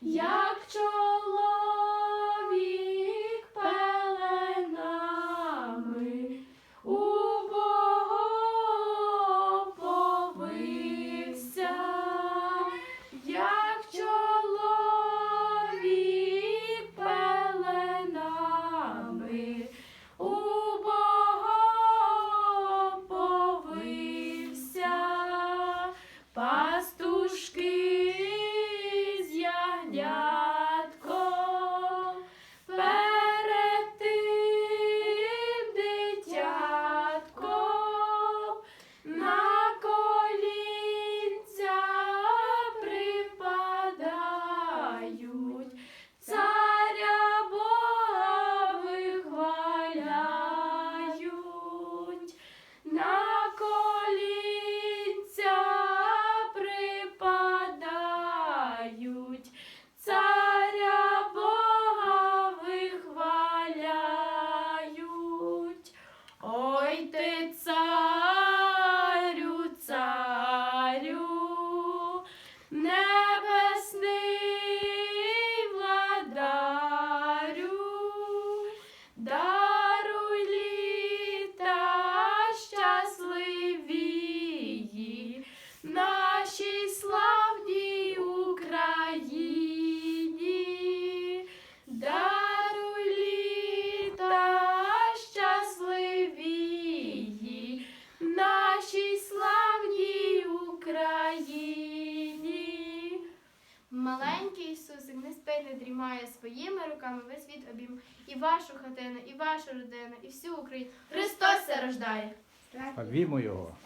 Yeah. Ісусик, не спи, не дрімає своїми руками весь світ обійм. І вашу хатину, і вашу родину, і всю Україну. Христос рождає. Слава Його!